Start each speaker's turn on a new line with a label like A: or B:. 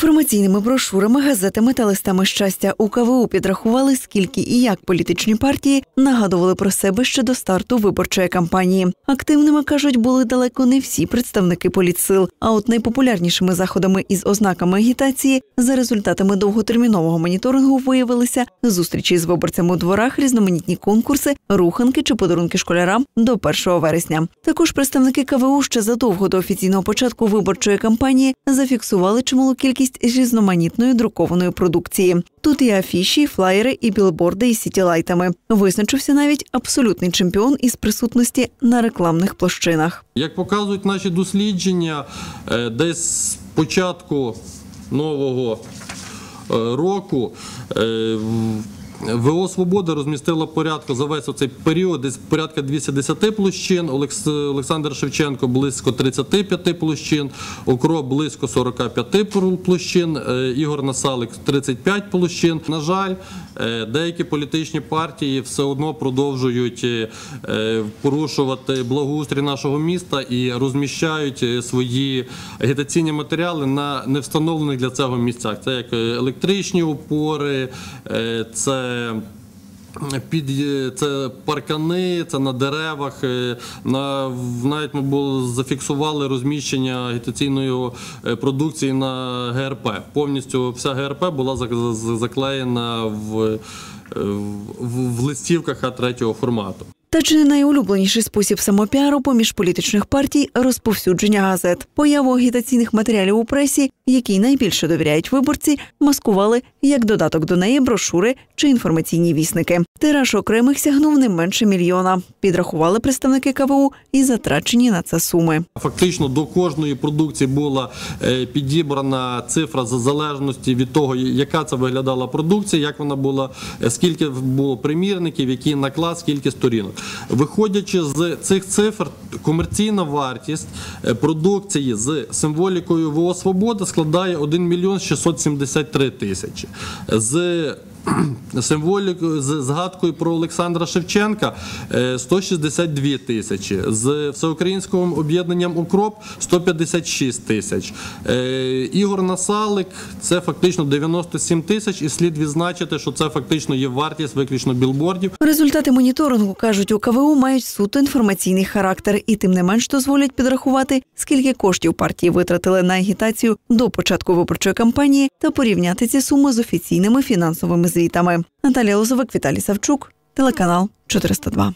A: Інформаційними брошурами, газетами та листами щастя у КВУ підрахували, скільки і як політичні партії нагадували про себе ще до старту виборчої кампанії. Активними кажуть, були далеко не всі представники політсил. А от найпопулярнішими заходами із ознаками агітації за результатами довготермінового моніторингу виявилися зустрічі з виборцями у дворах, різноманітні конкурси, руханки чи подарунки школярам до 1 вересня. Також представники КВУ ще задовго до офіційного початку виборчої кампанії зафіксували чималу кількість різноманітної друкованої продукції. Тут і афіші, флаєри, і білборди із сітілайтами. Визначився навіть абсолютний чемпіон із присутності на рекламних площинах.
B: Як показують наші дослідження, е, десь з початку нового е, року е, ВО Свобода розмістила порядку за весь цей період десь порядка 210 площин, Олександр Шевченко близько 35 площин, Окроп близько 45 пл- площин, е, Ігор Насалик 35 площин. На жаль, е, деякі політичні партії все одно продовжують е, порушувати благоустрій нашого міста і розміщають свої агітаційні матеріали на невстановлених для цього місцях. Це як електричні опори, е, це під це паркани, це на деревах. е, На навіть ми було зафіксували розміщення агітаційної е, продукції на ГРП. Повністю вся ГРП була заклеєна в, е, в, в листівках А3 формату.
A: Та чи не найулюбленіший спосіб самопіару поміж політичних партій розповсюдження газет. Появу агітаційних матеріалів у пресі, якій найбільше довіряють виборці, маскували як додаток до неї брошури чи інформаційні вісники. Тираж окремих сягнув не менше мільйона. Підрахували представники КВУ і затрачені на це суми.
B: Фактично до кожної продукції була е, підібрана цифра за залежності від того, яка це виглядала продукція, як вона була, е, скільки було примірників, який наклад, скільки сторінок. Виходячи з цих цифр, комерційна вартість е, продукції з символікою ВО Свобода складає 1 мільйон 673 тисячі. З Символікою з згадкою про Олександра Шевченка е, 162 тисячі, з всеукраїнським об'єднанням Укроп 156 тисяч. Е, Ігор Насалик це фактично 97 тисяч, і слід відзначити, що це фактично є вартість виключно білбордів.
A: Результати моніторингу кажуть у КВУ мають суто інформаційний характер і тим не менш дозволять підрахувати, скільки коштів партії витратили на агітацію до початку виборчої кампанії та порівняти ці суми з офіційними фінансовими звітами. Наталія Лозовик, Віталій Савчук, телеканал 402.